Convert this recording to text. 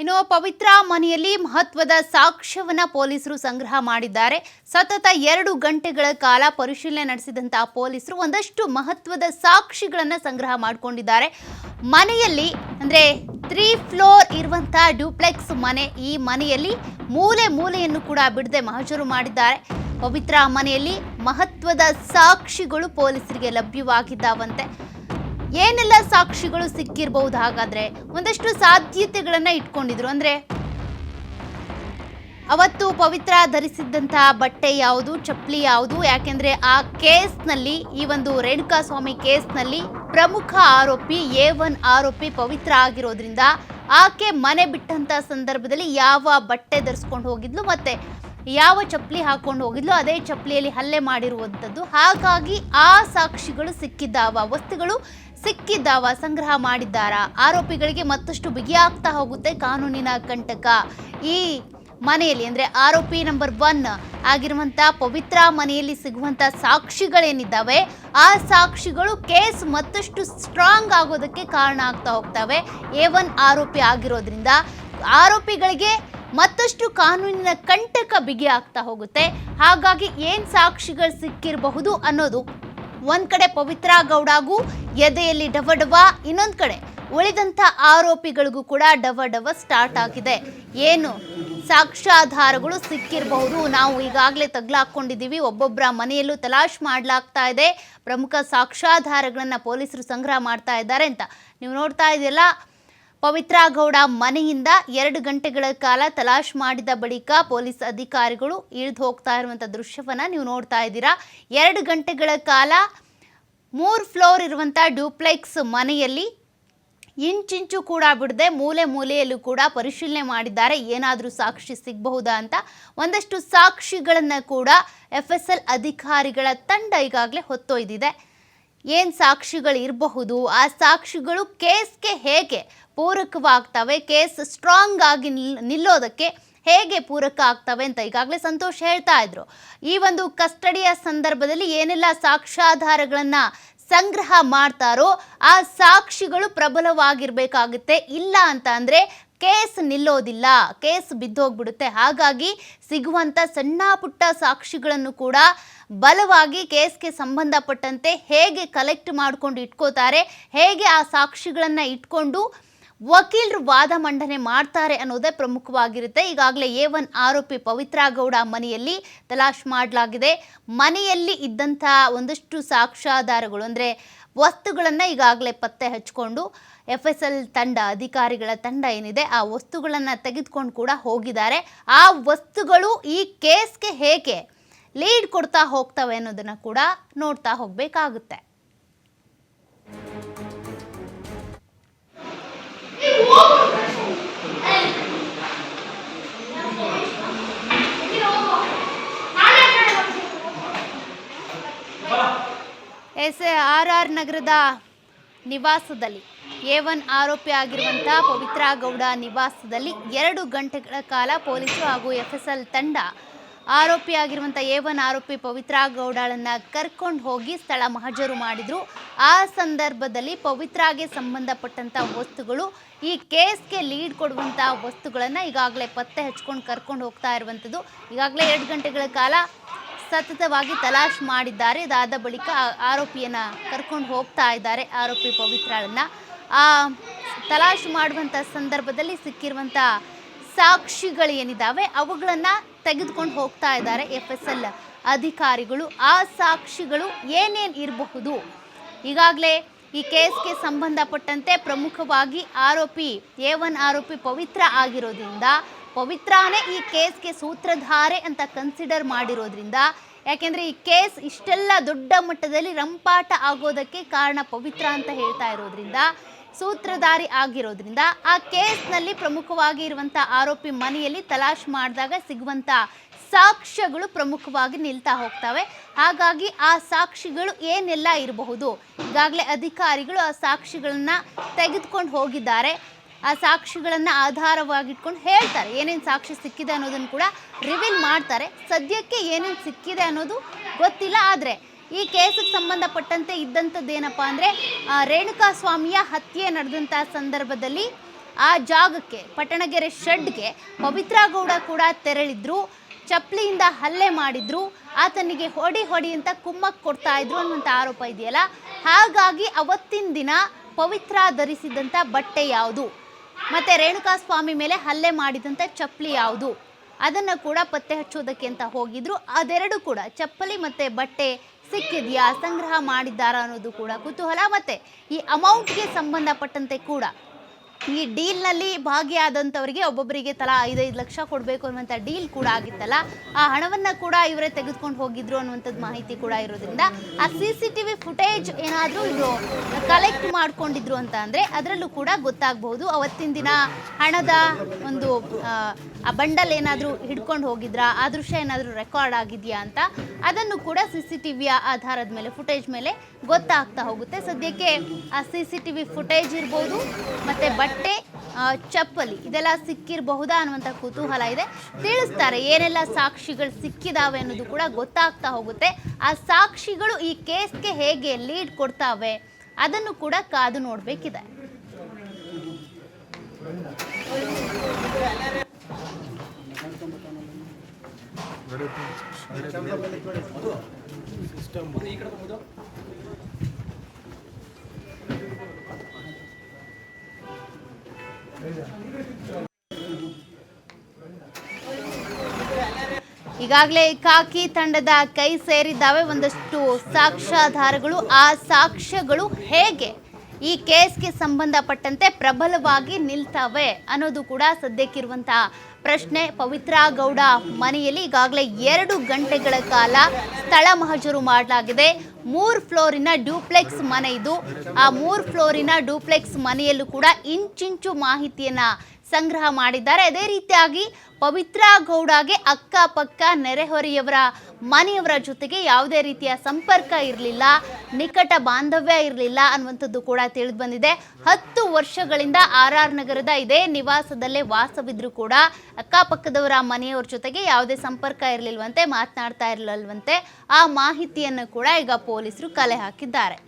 ಇನ್ನು ಪವಿತ್ರ ಮನೆಯಲ್ಲಿ ಮಹತ್ವದ ಸಾಕ್ಷ್ಯವನ್ನ ಪೊಲೀಸರು ಸಂಗ್ರಹ ಮಾಡಿದ್ದಾರೆ. ಸತತ ಎರಡು ಗಂಟೆಗಳ ಕಾಲ ಪರಿಶೀಲನೆ ನಡೆಸಿದಂತಹ ಪೊಲೀಸರು ಒಂದಷ್ಟು ಮಹತ್ವದ ಸಾಕ್ಷಿಗಳನ್ನು ಸಂಗ್ರಹ ಮಾಡಿಕೊಂಡಿದ್ದಾರೆ. ಮನೆಯಲ್ಲಿ ಅಂದ್ರೆ ತ್ರೀ ಫ್ಲೋರ್ ಇರುವಂತಹ ಡ್ಯೂಪ್ಲೆಕ್ಸ್ ಮನೆ ಈ ಮನೆಯಲ್ಲಿ ಮೂಲೆ ಮೂಲೆಯನ್ನು ಕೂಡ ಬಿಡದೆ ಮಹಜರು ಮಾಡಿದ್ದಾರೆ. ಪವಿತ್ರ ಮನೆಯಲ್ಲಿ ಮಹತ್ವದ ಸಾಕ್ಷಿಗಳು ಪೊಲೀಸರಿಗೆ ಲಭ್ಯವಾಗಿದ್ದಾವಂತೆ. ಏನೆಲ್ಲ ಸಾಕ್ಷಿಗಳು ಸಿಕ್ಕಿರಬಹುದು ಹಾಗಾದ್ರೆ ಒಂದಷ್ಟು ಸಾಧ್ಯತೆಗಳನ್ನ ಇಟ್ಕೊಂಡಿದ್ರು. ಅಂದ್ರೆ ಅವತ್ತು ಪವಿತ್ರ ಧರಿಸಿದ್ದಂತಹ ಬಟ್ಟೆ ಯಾವುದು, ಚಪ್ಪಲಿ ಯಾವುದು, ಯಾಕೆಂದ್ರೆ ಆ ಕೇಸ್ನಲ್ಲಿ, ಈ ಒಂದು ರೇಣುಕಾ ಸ್ವಾಮಿ ಕೇಸ್ನಲ್ಲಿ ಪ್ರಮುಖ ಆರೋಪಿ ಎ ಒನ್ ಆರೋಪಿ ಪವಿತ್ರ ಆಗಿರೋದ್ರಿಂದ ಆಕೆ ಮನೆ ಬಿಟ್ಟಂತ ಸಂದರ್ಭದಲ್ಲಿ ಯಾವ ಬಟ್ಟೆ ಧರಿಸ್ಕೊಂಡು ಹೋಗಿದ್ಲು ಮತ್ತೆ ಯಾವ ಚಪ್ಪಲಿ ಹಾಕೊಂಡು ಹೋಗಿದ್ಲು, ಅದೇ ಚಪ್ಪಲಿಯಲ್ಲಿ ಹಲ್ಲೆ ಮಾಡಿರುವಂಥದ್ದು ಹಾಗಾಗಿ ಆ ಸಾಕ್ಷಿಗಳು ಸಿಕ್ಕಿದ್ದಾವ ವಸ್ತುಗಳು ಸಿಕ್ಕಿದ್ದಾವ, ಸಂಗ್ರಹ ಮಾಡಿದ್ದಾರಾ? ಆರೋಪಿಗಳಿಗೆ ಮತ್ತಷ್ಟು ಬಿಗಿಯಾಗ್ತಾ ಹೋಗುತ್ತೆ ಕಾನೂನಿನ ಕಂಟಕ. ಈ ಮನೆಯಲ್ಲಿ, ಅಂದ್ರೆ ಆರೋಪಿ ನಂಬರ್ ಒನ್ ಆಗಿರುವಂತ ಪವಿತ್ರ ಮನೆಯಲ್ಲಿ ಸಿಗುವಂತ ಸಾಕ್ಷಿಗಳೇನಿದ್ದಾವೆ, ಆ ಸಾಕ್ಷಿಗಳು ಕೇಸ್ ಮತ್ತಷ್ಟು ಸ್ಟ್ರಾಂಗ್ ಆಗೋದಕ್ಕೆ ಕಾರಣ ಆಗ್ತಾ ಹೋಗ್ತವೆ. ಎ ಒನ್ ಆರೋಪಿ ಆಗಿರೋದ್ರಿಂದ ಆರೋಪಿಗಳಿಗೆ ಮತ್ತಷ್ಟು ಕಾನೂನಿನ ಕಂಟಕ ಬಿಗಿ ಆಗ್ತಾ ಹೋಗುತ್ತೆ. ಹಾಗಾಗಿ ಏನ್ ಸಾಕ್ಷಿಗಳು ಸಿಕ್ಕಿರಬಹುದು ಅನ್ನೋದು ಒಂದ್ ಕಡೆ ಪವಿತ್ರ ಗೌಡಗೂ, ಎದೆಯಲ್ಲಿ ಡವ ಡವ, ಇನ್ನೊಂದ್ ಕಡೆ ಉಳಿದಂತ ಆರೋಪಿಗಳಿಗೂ ಕೂಡ ಡವ ಡವ ಸ್ಟಾರ್ಟ್ ಆಗಿದೆ. ಏನು ಸಾಕ್ಷ್ಯಾಧಾರಗಳು ಸಿಕ್ಕಿರಬಹುದು. ನಾವು ಈಗಾಗಲೇ ತಗ್ಲಾಕೊಂಡಿದ್ದೀವಿ. ಒಬ್ಬೊಬ್ಬರ ಮನೆಯಲ್ಲೂ ತಲಾಶ್ ಮಾಡಲಾಗ್ತಾ ಇದೆ. ಪ್ರಮುಖ ಸಾಕ್ಷ್ಯಾಧಾರಗಳನ್ನು ಪೊಲೀಸರು ಸಂಗ್ರಹ ಮಾಡ್ತಾ ಇದ್ದಾರೆ ಅಂತ. ನೀವು ನೋಡ್ತಾ ಇದೆಯಲ್ಲ? ಪವಿತ್ರ ಗೌಡ ಮನೆಯಿಂದ ಎರಡು ಗಂಟೆಗಳ ಕಾಲ ತಲಾಶ್ ಮಾಡಿದ ಬಳಿಕ ಪೊಲೀಸ್ ಅಧಿಕಾರಿಗಳು ಇಳಿದು ಹೋಗ್ತಾ ಇರುವಂಥ ದೃಶ್ಯವನ್ನ ನೀವು ನೋಡ್ತಾ ಇದ್ದೀರಾ. ಎರಡು ಗಂಟೆಗಳ ಕಾಲ ಮೂರು ಫ್ಲೋರ್ ಇರುವಂಥ ಡ್ಯೂಪ್ಲೆಕ್ಸ್ ಮನೆಯಲ್ಲಿ ಇಂಚಿಂಚು ಕೂಡ ಬಿಡದೆ ಮೂಲೆ ಮೂಲೆಯಲ್ಲೂ ಕೂಡ ಪರಿಶೀಲನೆ ಮಾಡಿದ್ದಾರೆ. ಏನಾದರೂ ಸಾಕ್ಷಿ ಸಿಗಬಹುದಾ ಅಂತ ಒಂದಷ್ಟು ಸಾಕ್ಷಿಗಳನ್ನು ಕೂಡ ಎಫ್ ಎಸ್ ಎಲ್ ಅಧಿಕಾರಿಗಳ ತಂಡ ಈಗಾಗಲೇ ಹೊತ್ತೊಯ್ದಿದೆ. ಏನು ಸಾಕ್ಷಿಗಳು ಇರಬಹುದು? ಆ ಸಾಕ್ಷಿಗಳು ಕೇಸ್ಗೆ ಹೇಗೆ ಪೂರಕವಾಗ್ತವೆ? ಕೇಸ್ ಸ್ಟ್ರಾಂಗ್ ಆಗಿ ನಿಲ್, ನಿಲ್ಲೋದಕ್ಕೆ ಹೇಗೆ ಪೂರಕ ಆಗ್ತವೆ ಅಂತ ಈಗಾಗಲೇ ಸಂತೋಷ್ ಹೇಳ್ತಾ ಇದ್ರು. ಈ ಒಂದು ಕಸ್ಟಡಿಯ ಸಂದರ್ಭದಲ್ಲಿ ಏನೆಲ್ಲ ಸಾಕ್ಷ್ಯಾಧಾರಗಳನ್ನು ಸಂಗ್ರಹ ಮಾಡ್ತಾರೋ ಆ ಸಾಕ್ಷಿಗಳು ಪ್ರಬಲವಾಗಿರಬೇಕಾಗುತ್ತೆ. ಇಲ್ಲ ಅಂತ ಅಂದರೆ ಕೇಸ್ ನಿಲ್ಲೋದಿಲ್ಲ, ಕೇಸ್ ಬಿದ್ದೋಗ್ಬಿಡುತ್ತೆ. ಹಾಗಾಗಿ ಸಿಗುವಂಥ ಸಣ್ಣ ಪುಟ್ಟ ಸಾಕ್ಷಿಗಳನ್ನು ಕೂಡ ಬಲವಾಗಿ ಕೇಸ್ಗೆ ಸಂಬಂಧಪಟ್ಟಂತೆ ಹೇಗೆ ಕಲೆಕ್ಟ್ ಮಾಡ್ಕೊಂಡು ಇಟ್ಕೋತಾರೆ, ಹೇಗೆ ಆ ಸಾಕ್ಷಿಗಳನ್ನು ಇಟ್ಕೊಂಡು ವಕೀಲರು ವಾದ ಮಂಡನೆ ಮಾಡ್ತಾರೆ ಅನ್ನೋದೇ ಪ್ರಮುಖವಾಗಿರುತ್ತೆ. ಈಗಾಗಲೇ ಎ ಒನ್ ಆರೋಪಿ ಪವಿತ್ರ ಗೌಡ ಮನೆಯಲ್ಲಿ ತಲಾಶ್ ಮಾಡಲಾಗಿದೆ. ಮನೆಯಲ್ಲಿ ಇದ್ದಂಥ ಒಂದಷ್ಟು ಸಾಕ್ಷ್ಯಾಧಾರಗಳು ಅಂದರೆ ವಸ್ತುಗಳನ್ನು ಈಗಾಗಲೇ ಪತ್ತೆ ಹಚ್ಕೊಂಡು ಎಫ್ ಎಸ್ ಎಲ್ ತಂಡ, ಅಧಿಕಾರಿಗಳ ತಂಡ ಏನಿದೆ, ಆ ವಸ್ತುಗಳನ್ನು ತೆಗೆದುಕೊಂಡು ಕೂಡ ಹೋಗಿದ್ದಾರೆ. ಆ ವಸ್ತುಗಳು ಈ ಕೇಸ್ಗೆ ಹೇಗೆ ಲೀಡ್ ಕೊಡ್ತಾ ಹೋಗ್ತವೆ ಅನ್ನೋದನ್ನು ಕೂಡ ನೋಡ್ತಾ ಹೋಗಬೇಕಾಗುತ್ತೆ. ಎಸ್ ಆರ್ ಆರ್ ನಗರದ ನಿವಾಸದಲ್ಲಿ ಎ ಒನ್ ಆರೋಪಿ ಆಗಿರುವಂತಹ ಪವಿತ್ರ ಗೌಡ ನಿವಾಸದಲ್ಲಿ ಎರಡು ಗಂಟೆಗಳ ಕಾಲ ಪೊಲೀಸರು ಹಾಗೂ ಎಫ್ ಎಸ್ ಎಲ್ ತಂಡ ಆರೋಪಿ ಆಗಿರುವಂಥ ಎ ಒನ್ ಆರೋಪಿ ಪವಿತ್ರ ಗೌಡಳನ್ನ ಕರ್ಕೊಂಡು ಹೋಗಿ ಸ್ಥಳ ಮಹಜರು ಮಾಡಿದ್ರು. ಆ ಸಂದರ್ಭದಲ್ಲಿ ಪವಿತ್ರಾಗೆ ಸಂಬಂಧಪಟ್ಟಂಥ ವಸ್ತುಗಳು, ಈ ಕೇಸ್ಗೆ ಲೀಡ್ ಕೊಡುವಂಥ ವಸ್ತುಗಳನ್ನು ಈಗಾಗಲೇ ಪತ್ತೆ ಹಚ್ಕೊಂಡು ಕರ್ಕೊಂಡು ಹೋಗ್ತಾ ಇರುವಂಥದ್ದು ಈಗಾಗಲೇ ಎರಡು ಗಂಟೆಗಳ ಕಾಲ ಸತತವಾಗಿ ತಲಾಶ್ ಮಾಡಿದ್ದಾರೆ. ಇದಾದ ಬಳಿಕ ಆರೋಪಿಯನ್ನ ಕರ್ಕೊಂಡು ಹೋಗ್ತಾ ಇದ್ದಾರೆ ಆರೋಪಿ ಪವಿತ್ರಳನ್ನ. ಆ ತಲಾಶ್ ಮಾಡುವಂಥ ಸಂದರ್ಭದಲ್ಲಿ ಸಿಕ್ಕಿರುವಂಥ ಸಾಕ್ಷಿಗಳು ಏನಿದ್ದಾವೆ ಅವುಗಳನ್ನು ತೆಗೆದುಕೊಂಡು ಹೋಗ್ತಾ ಇದ್ದಾರೆ ಎಫ್ ಎಸ್ ಎಲ್ ಅಧಿಕಾರಿಗಳು. ಆ ಸಾಕ್ಷಿಗಳು ಏನೇನು ಇರಬಹುದು? ಈಗಾಗಲೇ ಈ ಕೇಸ್ಗೆ ಸಂಬಂಧಪಟ್ಟಂತೆ ಪ್ರಮುಖವಾಗಿ ಆರೋಪಿ ಎ ಒನ್ ಆರೋಪಿ ಪವಿತ್ರ ಆಗಿರೋದ್ರಿಂದ, ಪವಿತ್ರಾನೇ ಈ ಕೇಸ್ಗೆ ಸೂತ್ರಧಾರೆ ಅಂತ ಕನ್ಸಿಡರ್ ಮಾಡಿರೋದ್ರಿಂದ, ಯಾಕೆಂದರೆ ಈ ಕೇಸ್ ಇಷ್ಟೆಲ್ಲ ದೊಡ್ಡ ಮಟ್ಟದಲ್ಲಿ ರಂಪಾಟ ಆಗೋದಕ್ಕೆ ಕಾರಣ ಪವಿತ್ರ ಅಂತ ಹೇಳ್ತಾ ಇರೋದ್ರಿಂದ ಸೂತ್ರಧಾರಿ ಆಗಿರೋದ್ರಿಂದ ಆ ಕೇಸ್ನಲ್ಲಿ ಪ್ರಮುಖವಾಗಿ ಇರುವಂಥ ಆರೋಪಿ ಮನೆಯಲ್ಲಿ ತಲಾಶ್ ಮಾಡಿದಾಗ ಸಿಗುವಂಥ ಸಾಕ್ಷ್ಯಗಳು ಪ್ರಮುಖವಾಗಿ ನಿಲ್ತಾ ಹೋಗ್ತವೆ. ಹಾಗಾಗಿ ಆ ಸಾಕ್ಷಿಗಳು ಏನೆಲ್ಲ ಇರಬಹುದು? ಈಗಾಗಲೇ ಅಧಿಕಾರಿಗಳು ಆ ಸಾಕ್ಷಿಗಳನ್ನ ತೆಗೆದುಕೊಂಡು ಹೋಗಿದ್ದಾರೆ. ಆ ಸಾಕ್ಷಿಗಳನ್ನು ಆಧಾರವಾಗಿಟ್ಕೊಂಡು ಹೇಳ್ತಾರೆ. ಏನೇನು ಸಾಕ್ಷಿ ಸಿಕ್ಕಿದೆ ಅನ್ನೋದನ್ನು ಕೂಡ ರಿವೀಲ್ ಮಾಡ್ತಾರೆ. ಸದ್ಯಕ್ಕೆ ಏನೇನು ಸಿಕ್ಕಿದೆ ಅನ್ನೋದು ಗೊತ್ತಿಲ್ಲ. ಆದರೆ ಈ ಕೇಸಿಗೆ ಸಂಬಂಧಪಟ್ಟಂತೆ ಇದ್ದಂಥದ್ದೇನಪ್ಪ ಅಂದರೆ ರೇಣುಕಾ ಸ್ವಾಮಿಯ ಹತ್ಯೆ ನಡೆದಂಥ ಸಂದರ್ಭದಲ್ಲಿ ಆ ಜಾಗಕ್ಕೆ, ಪಟ್ಟಣಗೆರೆ ಶೆಡ್ಗೆ ಪವಿತ್ರ ಗೌಡ ಕೂಡ ತೆರಳಿದ್ರು ಚಪ್ಪಲಿಯಿಂದ ಹಲ್ಲೆ ಮಾಡಿದ್ರು, ಆತನಿಗೆ ಹೊಡಿ ಹೊಡಿ ಅಂತ ಕುಮ್ಮಕ್ಕೆ ಕೊಡ್ತಾ ಇದ್ರು ಅನ್ನುವಂಥ ಆರೋಪ ಇದೆಯಲ್ಲ? ಹಾಗಾಗಿ ಅವತ್ತಿನ ದಿನ ಪವಿತ್ರ ಧರಿಸಿದಂಥ ಬಟ್ಟೆ ಯಾವುದು? ಮತ್ತೆ ರೇಣುಕಾ ಸ್ವಾಮಿ ಮೇಲೆ ಹಲ್ಲೆ ಮಾಡಿದಂಥ ಚಪ್ಪಲಿ ಯಾವುದು? ಅದನ್ನು ಕೂಡ ಪತ್ತೆ ಹಚ್ಚೋದಕ್ಕೆ ಅಂತ ಹೋಗಿದ್ರು. ಅದೆರಡು ಕೂಡ ಚಪ್ಪಲಿ ಮತ್ತೆ ಬಟ್ಟೆ ಸಿಕ್ಕಿದೆಯಾ, ಸಂಗ್ರಹ ಮಾಡಿದ್ದಾರಾ ಅನ್ನೋದು ಕೂಡ ಕುತೂಹಲ. ಮತ್ತೆ ಈ ಅಮೌಂಟ್ಗೆ ಸಂಬಂಧಪಟ್ಟಂತೆ ಕೂಡ ಈ ಡೀಲ್ನಲ್ಲಿ ಭಾಗಿಯಾದಂಥವರಿಗೆ ಒಬ್ಬೊಬ್ಬರಿಗೆ ತಲಾ ಐದೈದು ಲಕ್ಷ ಕೊಡಬೇಕು ಅನ್ನುವಂಥ ಡೀಲ್ ಕೂಡ ಆಗಿತ್ತಲ್ಲ ಆ ಹಣವನ್ನು ಕೂಡ ಇವರೇ ತೆಗೆದುಕೊಂಡು ಹೋಗಿದ್ರು ಅನ್ನುವಂಥದ್ದು ಮಾಹಿತಿ ಕೂಡ ಇರೋದ್ರಿಂದ ಆ C C T V footage ಏನಾದರೂ ಇದು ಕಲೆಕ್ಟ್ ಮಾಡ್ಕೊಂಡಿದ್ರು ಅಂತ ಅಂದರೆ ಅದರಲ್ಲೂ ಕೂಡ ಗೊತ್ತಾಗಬಹುದು. ಅವತ್ತಿನ ದಿನ ಹಣದ ಒಂದು ಆ, ಬಂಡಲ್ ಏನಾದರೂ ಹಿಡ್ಕೊಂಡು ಹೋಗಿದ್ರಾ ಆ ದೃಶ್ಯ ಏನಾದರೂ ರೆಕಾರ್ಡ್ ಆಗಿದೆಯಾ ಅಂತ ಅದನ್ನು ಕೂಡ ಸಿ ಸಿ ಟಿ ವಿಯ ಆಧಾರದ ಮೇಲೆ ಫುಟೇಜ್ ಮೇಲೆ ಗೊತ್ತಾಗ್ತಾ ಹೋಗುತ್ತೆ. ಸದ್ಯಕ್ಕೆ ಆ C C T V footage ಇರ್ಬೋದು ಮತ್ತು ಬಟ್ಟೆ ಚಪ್ಪಲಿ ಇದೆಲ್ಲ ಸಿಕ್ಕಿರಬಹುದಾ ಅನ್ನುವಂಥ ಕುತೂಹಲ ಇದೆ. ತಿಳಿಸ್ತಾರೆ ಏನೆಲ್ಲ ಸಾಕ್ಷಿಗಳು ಸಿಕ್ಕಿದಾವೆ ಅನ್ನೋದು ಕೂಡ ಗೊತ್ತಾಗ್ತಾ ಹೋಗುತ್ತೆ. ಆ ಸಾಕ್ಷಿಗಳು ಈ ಕೇಸ್ಗೆ ಹೇಗೆ ಲೀಡ್ ಕೊಡ್ತಾವೆ ಅದನ್ನು ಕೂಡ ಕಾದು ನೋಡಬೇಕಿದೆ. ಈಗಾಗಲೇ ಕಾಕಿ ತಂಡದ ಕೈ ಸೇರಿದ್ದಾವೆ. ಒಂದಷ್ಟು ಸಾಕ್ಷ್ಯಾಧಾರಗಳು, ಆ ಸಾಕ್ಷ್ಯಗಳು ಹೇಗೆ ಈ ಕೇಸ್ಗೆ ಸಂಬಂಧಪಟ್ಟಂತೆ ಪ್ರಬಲವಾಗಿ ನಿಲ್ತವೆ ಅನ್ನೋದು ಕೂಡ ಸದ್ಯಕ್ಕಿರುವಂತಹ ಪ್ರಶ್ನೆ. ಪವಿತ್ರ ಗೌಡ ಮನೆಯಲ್ಲಿ ಈಗಾಗಲೇ ಎರಡು ಗಂಟೆಗಳ ಕಾಲ ಸ್ಥಳ ಮಹಜರು ಮಾಡಲಾಗಿದೆ. ಮೂರು ಫ್ಲೋರಿನ ಡ್ಯೂಪ್ಲೆಕ್ಸ್ ಮನೆ ಇದು. ಆ ಮೂರು ಫ್ಲೋರಿನ ಡ್ಯೂಪ್ಲೆಕ್ಸ್ ಮನೆಯಲ್ಲೂ ಕೂಡ ಇಂಚಿಂಚು ಮಾಹಿತಿಯನ್ನ ಸಂಗ್ರಹ ಮಾಡಿದ್ದಾರೆ. ಅದೇ ರೀತಿಯಾಗಿ ಪವಿತ್ರ ಗೌಡಗೆ ಅಕ್ಕಪಕ್ಕ ನೆರೆಹೊರೆಯವರ ಮನೆಯವರ ಜೊತೆಗೆ ಯಾವುದೇ ರೀತಿಯ ಸಂಪರ್ಕ ಇರಲಿಲ್ಲ, ನಿಕಟ ಬಾಂಧವ್ಯ ಇರಲಿಲ್ಲ ಅನ್ನುವಂಥದ್ದು ಕೂಡ ತಿಳಿದು ಬಂದಿದೆ. ಹತ್ತು ವರ್ಷಗಳಿಂದ ಆರ್ ಆರ್ ನಗರದ ಇದೇ ನಿವಾಸದಲ್ಲೇ ವಾಸವಿದ್ರು ಕೂಡ ಅಕ್ಕಪಕ್ಕದವರ ಮನೆಯವರ ಜೊತೆಗೆ ಯಾವುದೇ ಸಂಪರ್ಕ ಇರಲಿಲ್ವಂತೆ, ಮಾತನಾಡ್ತಾ ಇರಲಿಲ್ವಂತೆ ಆ ಮಾಹಿತಿಯನ್ನು ಕೂಡ ಈಗ ಪೊಲೀಸರು ಕಲೆ ಹಾಕಿದ್ದಾರೆ.